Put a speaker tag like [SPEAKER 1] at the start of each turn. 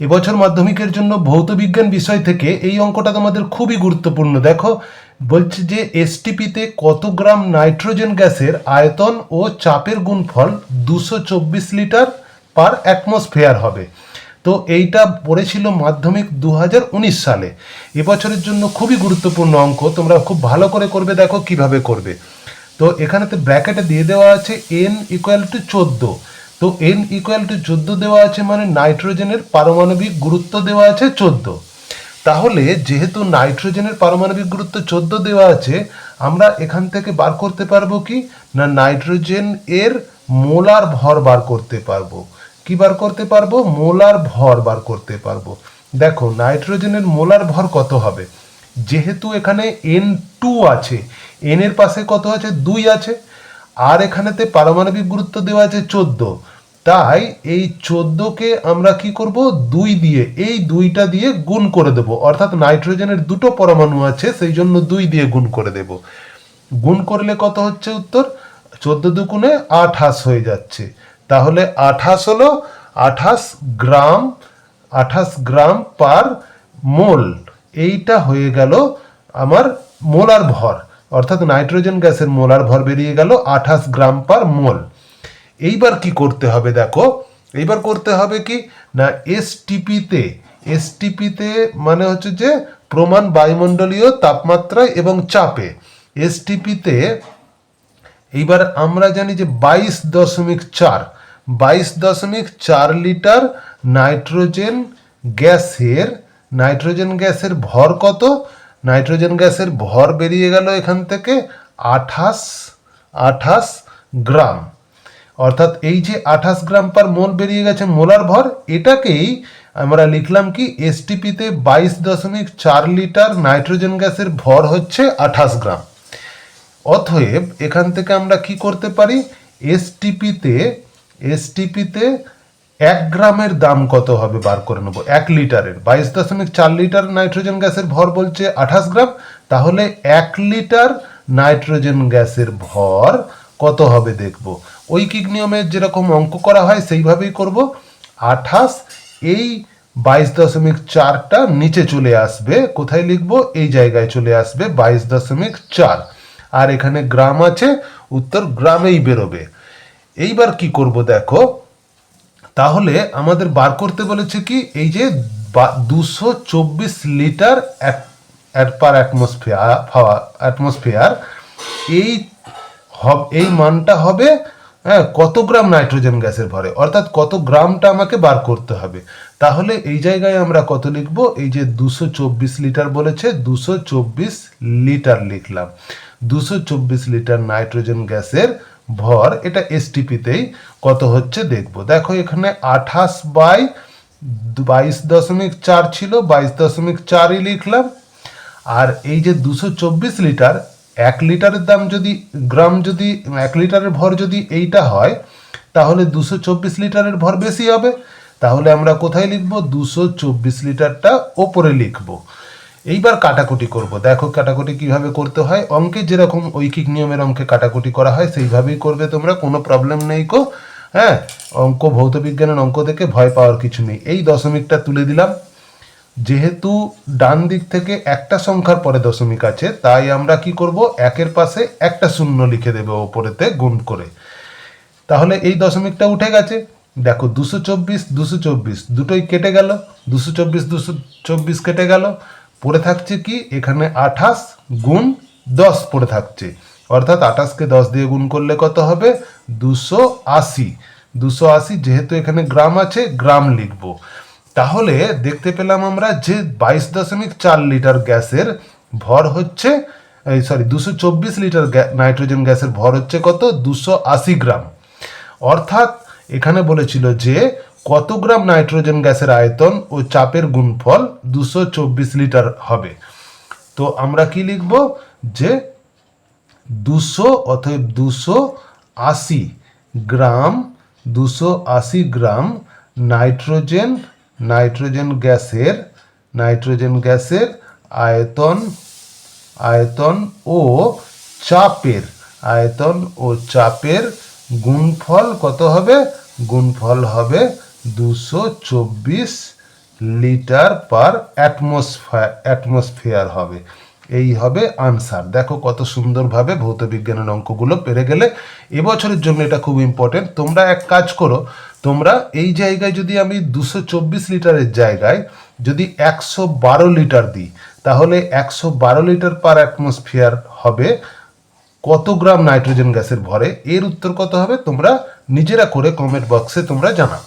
[SPEAKER 1] এবছর মাধ্যমিকের জন্য ভৌত বিজ্ঞান বিষয় থেকে এই অঙ্কটা তোমাদের খুবই গুরুত্বপূর্ণ। দেখো, বলছে যে এসটিপিতে কত গ্রাম নাইট্রোজেন গ্যাসের আয়তন ও চাপের গুণফল দুশো চব্বিশ লিটার পার অ্যাটমসফেয়ার হবে? তো এইটা পড়েছিল মাধ্যমিক দু হাজার উনিশ সালে। এবছরের জন্য খুবই গুরুত্বপূর্ণ অঙ্ক, তোমরা খুব ভালো করে করবে, দেখো কীভাবে করবে। তো এখানেতে ব্র্যাকেটে দিয়ে দেওয়া আছে এন ইকুয়াল টু চোদ্দ। তো এন ইকুয়াল টু চোদ্দ দেওয়া আছে মানে নাইট্রোজেনের পারমাণবিক গুরুত্ব দেওয়া আছে চোদ্দ। তাহলে যেহেতু নাইট্রোজেনের পারমাণবিক গুরুত্ব চোদ্দ দেওয়া আছে, আমরা এখান থেকে বার করতে পারব কি? না, নাইট্রোজেন এর মোলার ভর বার করতে পারব। কি বার করতে পারব? মোলার ভর বার করতে পারব। দেখো, নাইট্রোজেনের মোলার ভর কত হবে? যেহেতু এখানে এন টু আছে এন এর পাশে কত আছে? দুই আছে। আর এখানেতে পারমাণবিক গুরুত্ব দেওয়া আছে চোদ্দ। তাই এই চোদ্দকে আমরা কি করব? দুই দিয়ে, এই দুইটা দিয়ে গুণ করে দেব। অর্থাৎ নাইট্রোজেনের দুটো পরমাণু আছে সেই জন্য দুই দিয়ে গুণ করে দেব। গুণ করলে কত হচ্ছে উত্তর? চোদ্দ দুগুণে আঠাশ হয়ে যাচ্ছে। তাহলে আঠাশ হলো আঠাশ গ্রাম আঠাশ গ্রাম পার মোল। এইটা হয়ে গেল আমার মোলার ভর। অর্থাৎ নাইট্রোজেন গ্যাসের মোলার ভর বেরিয়ে গেল আঠাশ গ্রাম পার মোল। এইবার কি করতে হবে দেখো? এইবার করতে হবে কি? না এসটিপিতে এসটিপিতে মানে হচ্ছে যে প্রমাণ বায়ুমণ্ডলীয় তাপমাত্রায় এবং চাপে। এসটিপিতে এইবার আমরা জানি যে বাইশ দশমিক চার, বাইশ দশমিক চার লিটার নাইট্রোজেন গ্যাসের নাইট্রোজেন গ্যাসের ভর কত? নাইট্রোজেন গ্যাসের ভর বেরিয়ে গেল এখান থেকে আঠাশ আঠাশ গ্রাম। অর্থাৎ এই যে আঠাশ গ্রাম পার মোল বেরিয়ে গেছে মোলার ভর, এটাকেই আমরা লিখলাম কি এসটিপিতে বাইশ দশমিক চার লিটার নাইট্রোজেন গ্যাসের ভর হচ্ছে আঠাশ গ্রাম। অতএব এখান থেকে আমরা কি করতে পারি? এসটিপিতে এসটিপিতে এক গ্রামের দাম কত হবে? বার করে নেব। এক লিটারের। বাইশ দশমিক চার লিটার নাইট্রোজেন গ্যাসের ভর বলছে আঠাশ গ্রাম। তাহলে এক লিটার নাইট্রোজেন গ্যাসের ভর কত হবে দেখব। ঐকিক নিয়মের যেরকম অঙ্ক করা হয়, সেইভাবেই করব। আঠাশ, এই বাইশ দশমিক চারটা নিচে চলে আসবে। কোথায় লিখব? এই জায়গায় চলে আসবে বাইশ দশমিক চার। আর এখানে গ্রাম আছে, উত্তর গ্রামেই বেরোবে। এইবার কি করব দেখো? তাহলে আমাদের বার করতে বলেছে কি, এই যে দুশো চব্বিশ লিটার পার অ্যাটমসফিয়ার অ্যাটমসফিয়ার, এই এই মানটা হবে হ্যাঁ কত গ্রাম নাইট্রোজেন গ্যাসের ভরে? অর্থাৎ কত গ্রামটা আমাকে বার করতে হবে? তাহলে এই জায়গায় আমরা কত লিখব? এই যে দুশো চব্বিশ লিটার বলেছে, দুশো চব্বিশ লিটার লিখলাম। দুশো চব্বিশ লিটার নাইট্রোজেন গ্যাসের ভর, এটা এস এসটিপিতেই কত হচ্ছে দেখব। দেখো এখানে আঠাশ বাই বাইশ দশমিক চার ছিল, বাইশ দশমিক চারই লিখলাম। আর এই যে দুশো চব্বিশ লিটার, এক লিটারের দাম যদি, গ্রাম যদি, এক লিটারের ভর যদি এইটা হয়, তাহলে দুশো চব্বিশ লিটারের ভর বেশি হবে। তাহলে আমরা কোথায় লিখব? দুশো চব্বিশ লিটারটা ওপরে লিখব। এইবার কাটাকুটি করব। দেখো কাটাকুটি কীভাবে করতে হয়। অঙ্কে যেরকম ঐকিক নিয়মের অঙ্কে কাটাকুটি করা হয়, সেইভাবেই করবে তোমরা, কোনো প্রবলেম নেই কো হ্যাঁ? অঙ্ক ভৌত বিজ্ঞানের অঙ্ক থেকে ভয় পাওয়ার কিছু নেই। এই দশমিকটা তুলে দিলাম। যেহেতু ডান দিক থেকে একটা সংখ্যার পরে দশমিক আছে, তাই আমরা কি করব? একের পাশে একটা শূন্য লিখে দেবো ওপরেতে গুণ করে। তাহলে এই দশমিকটা উঠে গেছে। দেখো, দুশো চব্বিশ দুশো চব্বিশ, দুটোই কেটে গেল। দুশো চব্বিশ দুশো চব্বিশ কেটে গেল। পড়ে থাকছে কি? এখানে আঠাশ গুণ দশ পড়ে থাকছে। অর্থাৎ আঠাশকে দশ দিয়ে গুণ করলে কত হবে? দুশো আশি। দুশো আশি যেহেতু এখানে গ্রাম আছে, গ্রাম লিখব। তাহলে দেখতে পেলাম আমরা যে বাইশ দশমিক চার লিটার গ্যাসের ভর হচ্ছে, এই সরি দুশো চব্বিশ লিটার নাইট্রোজেন গ্যাসের ভর হচ্ছে কত? দুশো আশি গ্রাম। অর্থাৎ এখানে বলেছিল যে কত গ্রাম নাইট্রোজেন গ্যাসের আয়তন ও চাপের গুণফল দুশো চব্বিশ লিটার হবে? তো আমরা কি লিখব? যে দুশো অথবা দুশো আশি গ্রাম, দুশো আশি গ্রাম নাইট্রোজেন নাইট্রোজেন গ্যাসের নাইট্রোজেন গ্যাসের আয়তন আয়তন ও চাপের, আয়তন ও চাপের গুণফল কত হবে? গুণফল হবে দুশো চব্বিশ লিটার পার অ্যাটমসফায়ার অ্যাটমসফিয়ার হবে। এই হবে আনসার। দেখো কত সুন্দরভাবে ভৌত বিজ্ঞানের অঙ্কগুলো পেরে গেলে এবছরের জন্য এটা খুব ইম্পর্টেন্ট তোমরা এক কাজ করো, তোমরা এই জায়গায় যদি আমি দুশো চব্বিশ লিটারের জায়গায় যদি একশো বারো লিটার দিই, তাহলে একশো বারো লিটার পার অ্যাটমসফিয়ার হবে কত গ্রাম নাইট্রোজেন গ্যাসের ভরে? এর উত্তর কত হবে? তোমরা নিজেরা করে কমেন্ট বক্সে তোমরা জানাও।